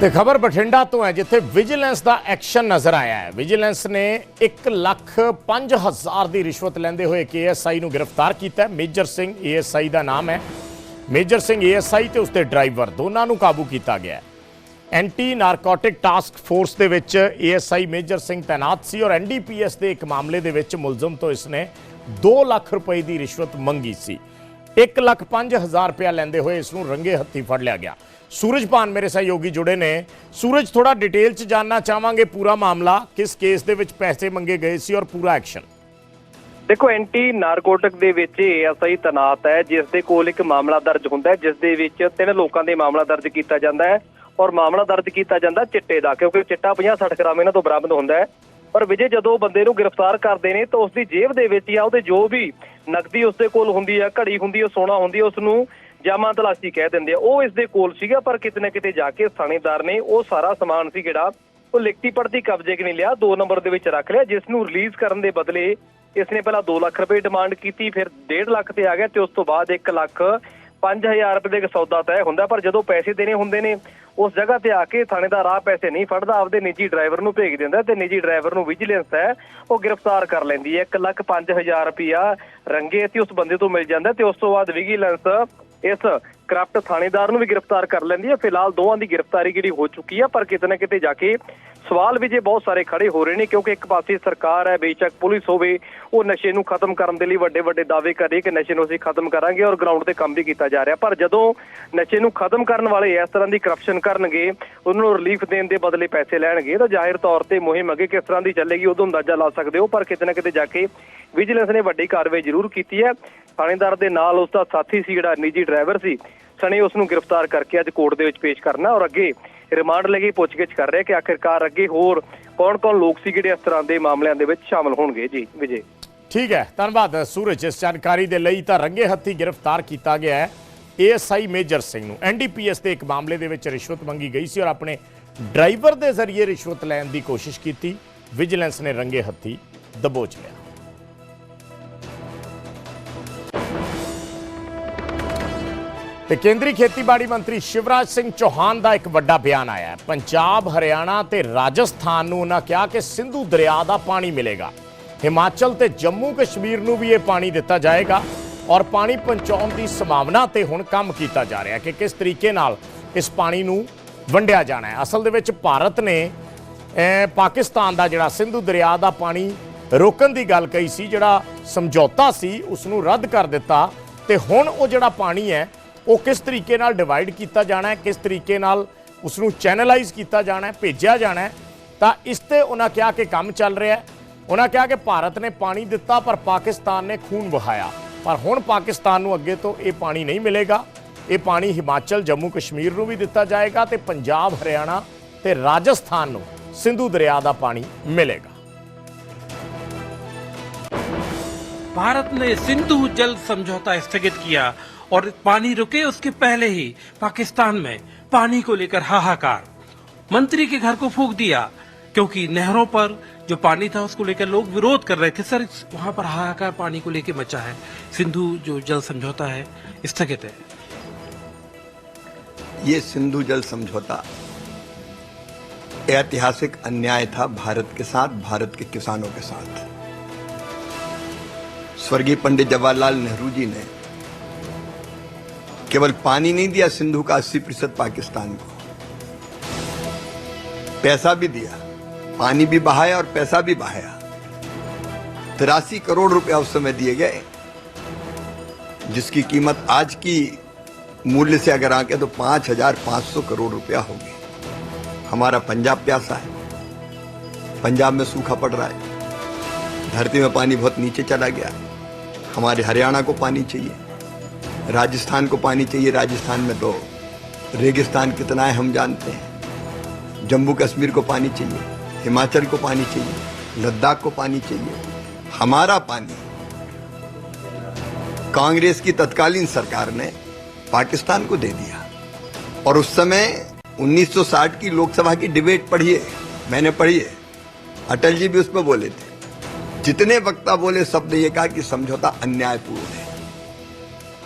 ਤੇ ਖਬਰ ਬਠਿੰਡਾ ਤੋਂ ਹੈ, ਜਿੱਥੇ ਵਿਜੀਲੈਂਸ ਦਾ ਐਕਸ਼ਨ ਨਜ਼ਰ ਆਇਆ ਹੈ। ਵਿਜੀਲੈਂਸ ਨੇ 1 ਲੱਖ 5000 ਦੀ ਰਿਸ਼ਵਤ ਲੈਂਦੇ ਹੋਏ ਇੱਕ ਕੇਐਸਆਈ ਨੂੰ ਗ੍ਰਿਫਤਾਰ ਕੀਤਾ ਹੈ। ਮੇਜਰ ਸਿੰਘ ਏਐਸਆਈ ਦਾ ਨਾਮ ਹੈ। ਮੇਜਰ ਸਿੰਘ ਏਐਸਆਈ ਤੇ ਉਸਦੇ ਡਰਾਈਵਰ ਦੋਨਾਂ ਨੂੰ ਕਾਬੂ ਕੀਤਾ ਗਿਆ ਹੈ। ਐਂਟੀ ਨਾਰਕੋਟਿਕ ਟਾਸਕ ਫੋਰਸ ਦੇ ਵਿੱਚ ਏਐਸਆਈ ਮੇਜਰ ਸਿੰਘ ਤੈਨਾਤ ਸੀ ਔਰ ਐਨਡੀਪੀਐਸ ਦੇ ਇੱਕ ਮਾਮਲੇ ਦੇ ਵਿੱਚ ਮੁਲਜ਼ਮ ਤੋਂ ਇਸਨੇ 2 ਲੱਖ ਰੁਪਏ ਦੀ ਰਿਸ਼ਵਤ ਮੰਗੀ ਸੀ। 1 ਲੱਖ 5000 ਰੁਪਇਆ ਲੈਂਦੇ ਹੋਏ ਇਸ ਨੂੰ ਰੰਗੇ ਹੱਥੀ ਫੜ ਲਿਆ ਗਿਆ। ਸੂਰਜਪਾਨ ਮੇਰੇ ਸਹਿਯੋਗੀ ਜੁੜੇ ਨੇ। ਸੂਰਜ ਥੋੜਾ ਡਿਟੇਲ ਚ ਜਾਨਣਾ ਚਾਹਾਂਗੇ ਪੂਰਾ ਮਾਮਲਾ। ਕਿਸ ਕੇਸ ਦੇ ਵਿੱਚ ਪੈਸੇ ਮੰਗੇ ਗਏ ਸੀ ਔਰ ਪੂਰਾ ਐਕਸ਼ਨ ਦੇਖੋ, ਐਂਟੀ ਨਾਰਕੋਟਿਕ ਦੇ ਵਿੱਚ ਐਸਆਈ ਤਨਾਤ ਹੈ, ਜਿਸ ਦੇ ਕੋਲ ਇੱਕ ਮਾਮਲਾ ਦਰਜ ਹੁੰਦਾ ਹੈ, ਜਿਸ ਦੇ ਵਿੱਚ ਤਿੰਨ ਲੋਕਾਂ ਦੇ ਮਾਮਲਾ ਦਰਜ ਕੀਤਾ ਜਾਂਦਾ ਹੈ। ਔਰ ਮਾਮਲਾ ਦਰਜ ਕੀਤਾ ਜਾਂਦਾ ਚਿੱਟੇ ਦਾ, ਕਿਉਂਕਿ ਚਿੱਟਾ 50-60 ਗ੍ਰਾਮ ਇਹਨਾਂ ਤੋਂ ਬਰਾਮਦ ਹੁੰਦਾ ਹੈ। ਪਰ ਵਿਜੇ, ਜਦੋਂ ਬੰਦੇ ਨੂੰ ਗ੍ਰਿਫਤਾਰ ਕਰਦੇ ਨੇ, ਤਾਂ ਉਸ ਦੀ ਜੇਬ ਦੇ ਵਿੱਚ ਜਾਂ ਉਹਦੇ ਜੋ ਵੀ ਨਕਦੀ ਉਸ ਦੇ ਕੋਲ ਹੁੰਦੀ ਹੈ ਘੜੀ ਹੁੰਦੀ ਹੈ ਸੋਨਾ ਹੁੰਦੀ ਹੈ ਉਸ ਨੂੰ ਜਾਮਾ ਤਲਾਸ਼ੀ ਕਹਿ ਦਿੰਦੇ ਆ। ਉਹ ਇਸ ਦੇ ਕੋਲ ਸੀਗਾ, ਪਰ ਕਿਤੇ ਨਾ ਕਿਤੇ ਜਾ ਕੇ ਥਾਣੇਦਾਰ ਨੇ ਉਹ ਸਾਰਾ ਸਮਾਨ ਸੀ ਜਿਹੜਾ, ਉਹ ਲਿਖਤੀ ਪੜਤੀ ਕਬਜ਼ੇ 'ਚ ਨਹੀਂ ਲਿਆ 2 ਨੰਬਰ ਦੇ ਵਿੱਚ ਰੱਖ ਲਿਆ, ਜਿਸ ਨੂੰ ਰਿਲੀਜ਼ ਕਰਨ ਦੇ ਬਦਲੇ ਇਸ ਨੇ ਪਹਿਲਾਂ 2 ਲੱਖ ਰੁਪਏ ਡਿਮਾਂਡ ਕੀਤੀ, ਫਿਰ 1.5 ਲੱਖ ਤੇ ਆ ਗਿਆ ਤੇ ਉਸ ਤੋਂ ਬਾਅਦ 1 ਲੱਖ 5000 ਰੁਪਏ ਦੇ ਇੱਕ ਸੌਦਾ ਤੈਅ ਹੁੰਦਾ, ਪਰ ਜਦੋਂ ਪੈਸੇ ਦੇਣੇ ਹੁੰਦੇ ਨੇ, ਉਸ ਜਗ੍ਹਾ ਤੇ ਆ ਕੇ ਥਾਣੇਦਾਰ ਆ ਪੈਸੇ ਨਹੀਂ ਫੜਦਾ, ਆਪਦੇ ਨਿੱਜੀ ਡਰਾਈਵਰ ਨੂੰ ਭੇਜ ਦਿੰਦਾ ਤੇ ਨਿੱਜੀ ਡਰਾਈਵਰ ਨੂੰ ਵਿਜੀਲੈਂਸ ਹੈ, ਉਹ ਗ੍ਰਿਫਤਾਰ ਕਰ ਲੈਂਦੀ ਹੈ। 1 ਲੱਖ 5000 ਰੁਪਇਆ ਰੰਗੇ ਤੇ ਉਸ ਬੰਦੇ ਤੋਂ ਮਿਲ ਜਾਂਦਾ ਤੇ ਉਸ ਤੋਂ ਬਾਅਦ ਵਿਜੀਲੈਂਸ ਇਸ ਕਰਪਟ ਥਾਣੇਦਾਰ ਨੂੰ ਵੀ ਗ੍ਰਿਫਤਾਰ ਕਰ ਲੈਂਦੀ ਹੈ। ਫਿਲਹਾਲ ਦੋਵਾਂ ਦੀ ਗ੍ਰਿਫਤਾਰੀ ਜਿਹੜੀ ਹੋ ਚੁੱਕੀ ਹੈ, ਪਰ ਕਿਤੇ ਨਾ ਕਿਤੇ ਜਾ ਕੇ ਸਵਾਲ ਵੀ ਜੇ ਬਹੁਤ ਸਾਰੇ ਖੜੇ ਹੋ ਰਹੇ ਨੇ, ਕਿਉਂਕਿ ਇੱਕ ਪਾਸੇ ਸਰਕਾਰ ਹੈ ਬੇਸ਼ੱਕ ਪੁਲਿਸ ਹੋਵੇ, ਉਹ ਨਸ਼ੇ ਨੂੰ ਖਤਮ ਕਰਨ ਦੇ ਲਈ ਵੱਡੇ ਵੱਡੇ ਦਾਅਵੇ ਕਰ ਰਹੀ ਕਿ ਨਸ਼ੇ ਨੂੰ ਅਸੀਂ ਖਤਮ ਕਰਾਂਗੇ ਔਰ ਗਰਾਊਂਡ ਤੇ ਕੰਮ ਵੀ ਕੀਤਾ ਜਾ ਰਿਹਾ। ਪਰ ਜਦੋਂ ਨਸ਼ੇ ਨੂੰ ਖਤਮ ਕਰਨ ਵਾਲੇ ਇਸ ਤਰ੍ਹਾਂ ਦੀ ਕਰਪਸ਼ਨ ਕਰਨਗੇ, ਉਹਨਾਂ ਨੂੰ ਰਿਲੀਫ ਦੇਣ ਦੇ ਬਦਲੇ ਪੈਸੇ ਲੈਣਗੇ, ਤਾਂ ਜ਼ਾਹਿਰ ਤੌਰ ਤੇ ਮੁਹਿੰਮ ਅੱਗੇ ਕਿਸ ਤਰ੍ਹਾਂ ਦੀ ਚੱਲੇਗੀ ਉਦੋਂ ਅੰਦਾਜ਼ਾ ਲਾ ਸਕਦੇ ਹੋ। ਪਰ ਕਿਤੇ ਨਾ ਕਿਤੇ ਜਾ ਕੇ ਵਿਜੀਲੈਂਸ ਨੇ ਵੱਡੀ ਕਾਰਵਾਈ ਜ਼ਰੂਰ ਕੀਤੀ ਹੈ। ਥਾਣੇਦਾਰ ਦੇ ਨਾਲ ਉਸ ਦਾ ਸਾਥੀ ਸੀ ਜਿਹੜਾ ਨਿੱਜੀ ਡਰਾਈਵਰ ਸੀ। ਸਣੇ ਉਸ ਨੂੰ ਗ੍ਰਿਫਤਾਰ ਕਰਕੇ ਅੱਜ ਕੋਰਟ ਦੇ ਵਿੱਚ ਪੇਸ਼ ਕਰਨਾ ਔਰ ਅੱਗੇ ਰਿਮਾਂਡ ਲੈ ਕੇ ਪੁੱਛਗਿੱਛ ਕਰ ਰਿਹਾ ਕਿ ਆਖਿਰਕਾਰ ਅੱਗੇ ਹੋਰ ਕੌਣ-ਕੌਣ ਲੋਕ ਸੀ ਜਿਹੜੇ ਇਸ ਤਰ੍ਹਾਂ ਦੇ ਮਾਮਲਿਆਂ ਦੇ ਵਿੱਚ ਸ਼ਾਮਲ ਹੋਣਗੇ? ਜੀ, ਵਿਜੇ। ਠੀਕ ਹੈ, ਧੰਨਵਾਦ ਸੂਰਜ। ਇਸ ਜਾਣਕਾਰੀ ਦੇ ਲਈ ਤਾਂ ਰੰਗੇ ਹੱਥੀ ਗ੍ਰਿਫਤਾਰ ਕੀਤਾ ਗਿਆ ਹੈ ਏਐਸਆਈ ਮੇਜਰ ਸਿੰਘ ਨੂੰ। ਐਨਡੀਪੀਐਸ ਦੇ ਇੱਕ ਮਾਮਲੇ ਦੇ ਵਿੱਚ ਰਿਸ਼ਵਤ ਮੰਗੀ ਗਈ ਸੀ ਔਰ ਆਪਣੇ ਡਰਾਈਵਰ ਦੇ ਜ਼ਰੀਏ ਰਿਸ਼ਵਤ ਲੈਣ ਦੀ ਕੋਸ਼ਿਸ਼ ਕੀਤੀ। ਵਿਜੀਲੈਂਸ ਨੇ ਰੰਗੇ ਹੱਥੀ ਦਬੋਚ ਲਿਆ। ਤੇ ਕੇਂਦਰੀ ਖੇਤੀਬਾੜੀ ਮੰਤਰੀ ਸ਼ਿਵਰਾਜ ਸਿੰਘ ਚੌਹਾਨ ਦਾ ਇੱਕ ਵੱਡਾ ਬਿਆਨ ਆਇਆ ਹੈ। ਪੰਜਾਬ, ਹਰਿਆਣਾ ਤੇ ਰਾਜਸਥਾਨ ਨੂੰ ਉਹਨਾਂ ਕਿਹਾ ਕਿ ਸਿੰਧੂ ਦਰਿਆ ਦਾ ਪਾਣੀ ਮਿਲੇਗਾ। ਹਿਮਾਚਲ ਤੇ ਜੰਮੂ ਕਸ਼ਮੀਰ ਨੂੰ ਵੀ ਇਹ ਪਾਣੀ ਦਿੱਤਾ ਜਾਏਗਾ ਔਰ ਪਾਣੀ ਪਹੁੰਚਾਉਣ ਦੀ ਸੰਭਾਵਨਾ ਤੇ ਹੁਣ ਕੰਮ ਕੀਤਾ ਜਾ ਰਿਹਾ ਹੈ ਕਿ ਕਿਸ ਤਰੀਕੇ ਨਾਲ ਇਸ ਪਾਣੀ ਨੂੰ ਵੰਡਿਆ ਜਾਣਾ ਹੈ। ਅਸਲ ਦੇ ਵਿੱਚ ਭਾਰਤ ਨੇ ਪਾਕਿਸਤਾਨ ਦਾ ਜਿਹੜਾ ਸਿੰਧੂ ਦਰਿਆ ਦਾ ਪਾਣੀ ਰੋਕਣ ਦੀ ਗੱਲ ਕਹੀ ਸੀ, ਜਿਹੜਾ ਸਮਝੌਤਾ ਸੀ ਉਸ ਨੂੰ ਰੱਦ ਕਰ ਦਿੱਤਾ ਤੇ ਹੁਣ ਉਹ ਜਿਹੜਾ ਪਾਣੀ ਹੈ ਉਹ ਕਿਸ ਤਰੀਕੇ ਨਾਲ ਡਿਵਾਈਡ ਕੀਤਾ ਜਾਣਾ ਹੈ ਕਿਸ ਤਰੀਕੇ ਨਾਲ ਉਸ ਨੂੰ ਚੈਨਲਾਈਜ਼ ਕੀਤਾ ਜਾਣਾ ਹੈ ਭੇਜਿਆ ਜਾਣਾ ਹੈ ਤਾਂ ਇਸ ਤੇ ਉਹਨਾਂ ਕਿਹਾ ਕਿ ਕੰਮ ਚੱਲ ਰਿਹਾ ਹੈ ਉਹਨਾਂ ਕਿਹਾ ਕਿ ਭਾਰਤ ਨੇ ਪਾਣੀ ਦਿੱਤਾ ਪਰ ਪਾਕਿਸਤਾਨ ਨੇ ਖੂਨ ਵਹਾਇਆ ਪਰ ਹੁਣ ਪਾਕਿਸਤਾਨ ਨੂੰ ਅੱਗੇ ਤੋਂ ਇਹ ਪਾਣੀ ਨਹੀਂ ਮਿਲੇਗਾ ਇਹ ਪਾਣੀ ਹਿਮਾਚਲ ਜੰਮੂ ਕਸ਼ਮੀਰ ਨੂੰ ਵੀ ਦਿੱਤਾ ਜਾਏਗਾ ਤੇ ਪੰਜਾਬ ਹਰਿਆਣਾ ਤੇ ਰਾਜਸਥਾਨ ਨੂੰ ਸਿੰਧੂ ਦਰਿਆ ਦਾ ਪਾਣੀ ਮਿਲੇਗਾ भारत ने सिंधु जल समझौता स्थगित किया और पानी रुके उसके पहले ही पाकिस्तान में पानी को लेकर हाहाकार। मंत्री के घर को फूक दिया, क्योंकि नहरों पर जो पानी था उसको लेकर लोग विरोध कर रहे थे। सर, वहाँ पर हाहाकार पानी को लेकर मचा है। सिंधु जो जल समझौता है स्थगित है। ये सिंधु जल समझौता ऐतिहासिक अन्याय था भारत के साथ, भारत के किसानों के साथ। स्वर्गीय पंडित जवाहरलाल नेहरू जी ने केवल पानी नहीं दिया, सिंधु का 80 प्रतिशत पाकिस्तान को। पैसा भी दिया, पानी भी बहाया और पैसा भी बहाया। तिरासी करोड़ रुपया उस समय दिए गए, जिसकी कीमत आज की मूल्य से अगर आके तो पाँच हज़ार पाँच सौ करोड़ रुपया होगी। हमारा पंजाब प्यासा है। पंजाब में सूखा पड़ रहा है। धरती में पानी बहुत नीचे चला गया। हमारे हरियाणा को पानी चाहिए। राजस्थान को पानी चाहिए, राजस्थान में तो रेगिस्तान कितना है, हम जानते हैं। जम्मू कश्मीर को पानी चाहिए, हिमाचल को पानी चाहिए, लद्दाख को पानी चाहिए, हमारा पानी। कांग्रेस की तत्कालीन सरकार ने पाकिस्तान को दे दिया। और उस समय 1960 की लोकसभा की डिबेट पढ़िए मैंने पढ़ी है। अटल जी भी उसमें बोले थे। जितने वक्ता बोले सबने यह कहा कि समझौता अन्यायपूर्ण है।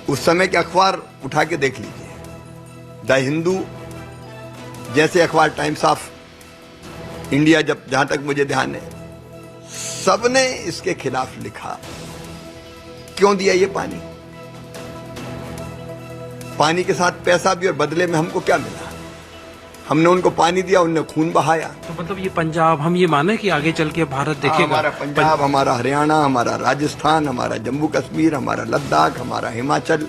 उस समय के अखबार उठा के देख लीजिए। द हिंदू, जैसे अखबार टाइम्स ऑफ़ इंडिया जब, जहाँ तक मुझे ध्यान है, सबने इसके खिलाफ लिखा। क्यों दिया ये पानी? पानी के साथ पैसा भी और बदले में हमको क्या मिला? हमने उनको पानी दिया उनने खून बहाया। तो मतलब ये पंजाब हम ये माने कि आगे चल के भारत देखेगा? हमारा पंजाब हमारा हरियाणा हमारा राजस्थान हमारा जम्मू कश्मीर हमारा लद्दाख हमारा हिमाचल।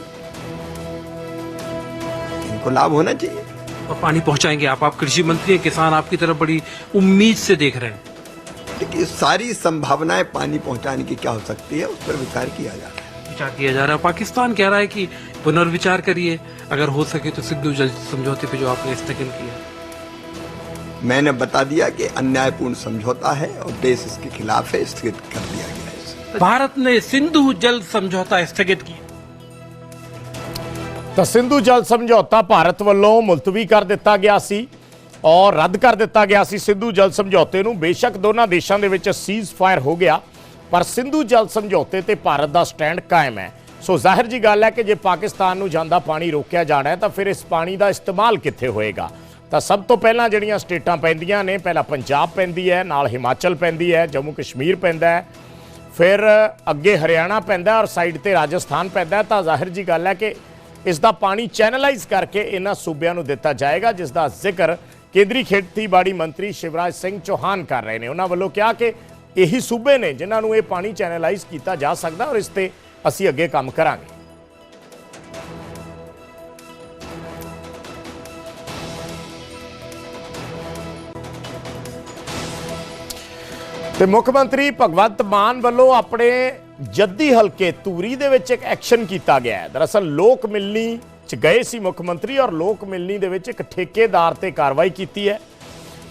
इनको लाभ होना चाहिए। और पानी पहुंचाएँगे आप। आप कृषि मंत्री हैं किसान आपकी तरफ़ बड़ी उम्मीद से देख रहे हैं। देखिए सारी संभावनाएँ पानी पहुँचाने की क्या हो सकती है उस पर विचार किया जा रहा है विचार किया जा रहा है पाकिस्तान कह रहा है कि पुनर्विचार करिए अगर हो सके तो सिद्धू जल समझौते पे जो आपने स्थगन किया मैंने बता दिया कि अन्यायपूर्ण समझौता है और देश इसके खिलाफ है स्थगित कर दिया गया है इसे। भारत ने सिंधु जल समझौता स्थगित किया ਤਾਂ ਸਿੰਧੂ ਜਲ ਸਮਝੌਤਾ ਭਾਰਤ ਵੱਲੋਂ ਮੁਲਤਵੀ ਕਰ ਦਿੱਤਾ ਗਿਆ ਸੀ ਔਰ ਰੱਦ ਕਰ ਦਿੱਤਾ ਗਿਆ ਸੀ ਸਿੰਧੂ ਜਲ ਸਮਝੌਤੇ ਨੂੰ ਬੇਸ਼ੱਕ ਦੋਨਾਂ ਦੇਸ਼ਾਂ ਦੇ ਵਿੱਚ ਸੀਜ਼ ਫਾਇਰ ਹੋ ਗਿਆ ਪਰ ਸਿੰਧੂ ਜਲ ਸਮਝੌਤੇ ਤੇ ਭਾਰਤ ਦਾ ਸਟੈਂਡ ਕਾਇਮ ਹੈ। ਸੋ ਜ਼ਾਹਿਰ ਜੀ ਗੱਲ ਹੈ ਕਿ ਜੇ ਪਾਕਿਸਤਾਨ ਨੂੰ ਜਾਂਦਾ ਪਾਣੀ ਰੋਕਿਆ ਜਾਣਾ ਹੈ, ਤਾਂ ਫਿਰ ਇਸ ਪਾਣੀ ਦਾ ਇਸਤੇਮਾਲ ਕਿੱਥੇ ਹੋਏਗਾ? ਤਾਂ ਸਭ ਤੋਂ ਪਹਿਲਾਂ ਜਿਹੜੀਆਂ ਸਟੇਟਾਂ ਪੈਂਦੀਆਂ ਨੇ, ਪਹਿਲਾਂ ਪੰਜਾਬ ਪੈਂਦੀ ਹੈ, ਨਾਲ ਹਿਮਾਚਲ ਪੈਂਦੀ ਹੈ, ਜੰਮੂ ਕਸ਼ਮੀਰ ਪੈਂਦਾ ਹੈ, ਫਿਰ ਅੱਗੇ ਹਰਿਆਣਾ ਪੈਂਦਾ ਔਰ ਸਾਈਡ ਤੇ ਰਾਜਸਥਾਨ ਪੈਂਦਾ ਤਾਂ ਜ਼ਾਹਿਰ ਜੀ ਗੱਲ ਹੈ ਕਿ ਇਸ ਦਾ ਪਾਣੀ ਚੈਨਲਾਈਜ਼ ਕਰਕੇ ਇਹਨਾਂ ਸੂਬਿਆਂ ਨੂੰ ਦਿੱਤਾ ਜਾਏਗਾ, ਜਿਸ ਦਾ ਜ਼ਿਕਰ ਕੇਂਦਰੀ ਖੇਤੀਬਾੜੀ ਮੰਤਰੀ ਸ਼ਿਵਰਾਜ ਸਿੰਘ ਚੌਹਾਨ ਕਰ ਰਹੇ ਨੇ। ਉਹਨਾਂ ਵੱਲੋਂ ਕਿਹਾ ਕਿ ਇਹੀ ਸੂਬੇ ਨੇ ਜਿਨ੍ਹਾਂ ਨੂੰ ਇਹ ਪਾਣੀ ਚੈਨਲਾਈਜ਼ ਕੀਤਾ ਜਾ ਸਕਦਾ ਔਰ ਇਸ ਤੇ ਅਸੀਂ ਅੱਗੇ ਕੰਮ ਕਰਾਂਗੇ। ਤੇ ਮੁੱਖ ਮੰਤਰੀ ਭਗਵੰਤ ਮਾਨ ਵੱਲੋਂ ਆਪਣੇ ਜੱਦੀ ਹਲਕੇ ਧੂਰੀ ਦੇ ਵਿੱਚ ਇੱਕ ਐਕਸ਼ਨ ਕੀਤਾ ਗਿਆ ਹੈ। ਦਰਅਸਲ ਲੋਕ ਮਿਲਣੀ ਚ ਗਏ ਸੀ ਮੁੱਖ ਮੰਤਰੀ ਔਰ ਲੋਕ ਮਿਲਣੀ ਦੇ ਵਿੱਚ ਇੱਕ ਠੇਕੇਦਾਰ ਤੇ ਕਾਰਵਾਈ ਕੀਤੀ ਹੈ।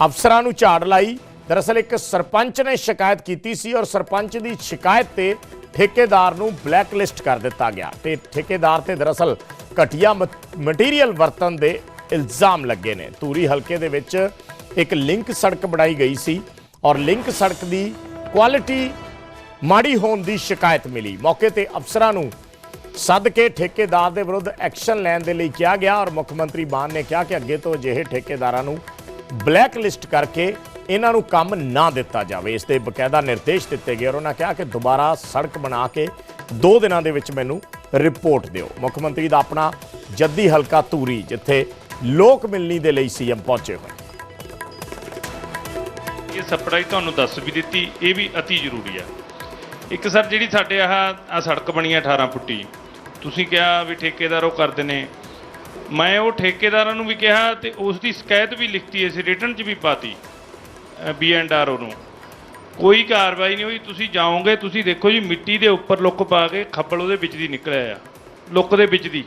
ਅਫਸਰਾਂ ਨੂੰ ਝਾੜ ਲਾਈ ਦਰਅਸਲ ਇੱਕ ਸਰਪੰਚ ਨੇ ਸ਼ਿਕਾਇਤ ਕੀਤੀ ਸੀ ਔਰ ਸਰਪੰਚ ਦੀ ਸ਼ਿਕਾਇਤ ਤੇ ਠੇਕੇਦਾਰ ਨੂੰ ਬਲੈਕਲਿਸਟ ਕਰ ਦਿੱਤਾ ਗਿਆ ਤੇ ਠੇਕੇਦਾਰ ਤੇ ਦਰਅਸਲ ਘਟੀਆ ਮਟੀਰੀਅਲ ਵਰਤਨ ਦੇ ਇਲਜ਼ਾਮ ਲੱਗੇ ਨੇ। ਧੂਰੀ ਹਲਕੇ ਦੇ ਵਿੱਚ ਇੱਕ ਲਿੰਕ ਸੜਕ ਬਣਾਈ ਗਈ ਸੀ ਔਰ ਲਿੰਕ ਸੜਕ ਦੀ ਕੁਆਲਿਟੀ ਮਾੜੀ ਹੋਣ ਦੀ ਸ਼ਿਕਾਇਤ ਮਿਲੀ। ਮੌਕੇ ਤੇ ਅਫਸਰਾਂ ਨੂੰ ਸੱਦ ਕੇ ਠੇਕੇਦਾਰ ਦੇ ਵਿਰੁੱਧ ਐਕਸ਼ਨ ਲੈਣ ਦੇ ਲਈ ਕਿਹਾ ਗਿਆ ਔਰ ਮੁੱਖ ਮੰਤਰੀ ਮਾਨ ਨੇ ਕਿਹਾ ਕਿ ਅੱਗੇ ਤੋਂ ਅਜਿਹੇ ਠੇਕੇਦਾਰਾਂ ਨੂੰ ਬਲੈਕ ਲਿਸਟ ਕਰਕੇ ਇਹਨਾਂ ਨੂੰ ਕੰਮ ਨਾ ਦਿੱਤਾ ਜਾਵੇ। ਇਸ ਦੇ ਬਕਾਇਦਾ ਨਿਰਦੇਸ਼ ਦਿੱਤੇ ਗਏ ਔਰ ਉਹਨਾਂ ਕਿਹਾ ਕਿ ਦੁਬਾਰਾ ਸੜਕ ਬਣਾ ਕੇ 2 ਦਿਨਾਂ ਦੇ ਵਿੱਚ ਮੈਨੂੰ ਰਿਪੋਰਟ ਦਿਓ। ਮੁੱਖ ਮੰਤਰੀ ਦਾ ਆਪਣਾ ਜੱਦੀ ਹਲਕਾ ਧੂਰੀ, ਜਿੱਥੇ ਲੋਕ ਮਿਲਣੀ ਦੇ ਲਈ ਸੀਐਮ ਪਹੁੰਚੇ ਹੋਏ। ਇਹ ਸਪਲਾਈ ਤੁਹਾਨੂੰ ਦੱਸ ਵੀ ਦਿੱਤੀ, ਇਹ ਵੀ ਅਤੀ ਜ਼ਰੂਰੀ ਆ। ਇੱਕ ਸਰ, ਜਿਹੜੀ ਸਾਡੇ ਆਹ ਆ ਸੜਕ ਬਣੀ ਆ 18 ਫੁੱਟੀ, ਤੁਸੀਂ ਕਿਹਾ ਵੀ ਠੇਕੇਦਾਰ ਉਹ ਕਰਦੇ ਨੇ। ਮੈਂ ਉਹ ਠੇਕੇਦਾਰਾਂ ਨੂੰ ਵੀ ਕਿਹਾ ਤੇ ਉਸ ਦੀ ਸ਼ਿਕਾਇਤ ਵੀ ਲਿਖਤੀ ਇਸ ਰਿਟਰਨ 'ਚ ਵੀ ਪਾਤੀ। ਬੀ ਐਂਡ ਆਰ ਨੂੰ। ਕੋਈ ਕਾਰਵਾਈ ਨਹੀਂ ਹੋਈ, ਤੁਸੀਂ ਜਾਓਗੇ, ਤੁਸੀਂ ਦੇਖੋ ਜੀ, ਮਿੱਟੀ ਦੇ ਉੱਪਰ ਲੁੱਕ ਪਾ ਕੇ ਖੱਪਲ ਉਹਦੇ ਵਿੱਚ ਦੀ ਨਿਕਲਿਆ ਆ। ਲੁੱਕ ਦੇ ਵਿੱਚ ਦੀ।